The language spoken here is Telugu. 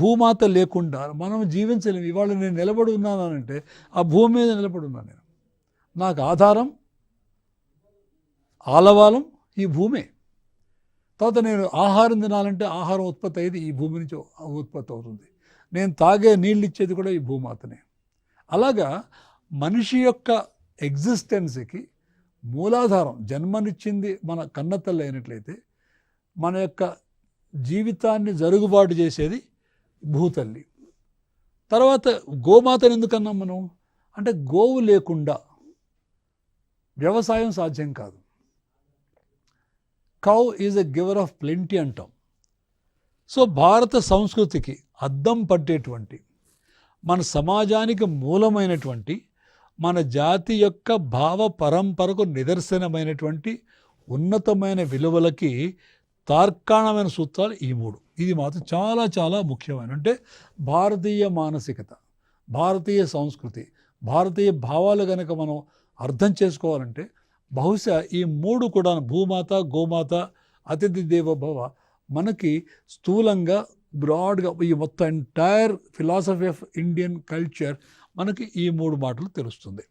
భూమాత లేకుండా మనం జీవించలేము ఇవాళ నేను నిలబడి ఉన్నానంటే ఆ భూమి మీద నిలబడి ఉన్నాను నేను. నాకు ఆధారం ఆలవాలం ఈ భూమే. తర్వాత నేను ఆహారం తినాలంటే ఆహారం ఉత్పత్తి అయ్యేది ఈ భూమి నుంచి ఉత్పత్తి అవుతుంది. నేను తాగే నీళ్ళు ఇచ్చేది కూడా ఈ భూమాతనే. అలాగా మనిషి యొక్క ఎగ్జిస్టెన్స్కి మూలాధారం జన్మనిచ్చింది మన కన్నతల్లి అయినట్లయితే మన యొక్క జీవితాన్ని జరుగుబాటు చేసేది భూతల్లి. తర్వాత గోమాతను ఎందుకన్నాం మనం? అంటే గోవు లేకుండా వ్యవసాయం సాధ్యం కాదు. Cow is a giver of plenty అంటాం. సో భారత సంస్కృతికి అద్దం పట్టేటువంటి మన సమాజానికి మూలమైనటువంటి మన జాతి యొక్క భావ పరంపరకు నిదర్శనమైనటువంటి ఉన్నతమైన విలువలకి తార్కాణమైన సూత్రాలు ఈ మూడు. ఇది మాత్రం చాలా చాలా ముఖ్యమైన. అంటే భారతీయ మానసికత భారతీయ సంస్కృతి భారతీయ భావాలు కనుక మనం అర్థం చేసుకోవాలంటే బహుశా ఈ మూడు కూడా భూమాత గోమాత అతిథి దేవభవ మనకి స్థూలంగా బ్రాడ్గా ఈ మొత్తం entire philosophy of Indian culture మనకి ఈ మూడు మాటలు తెలుస్తుంది.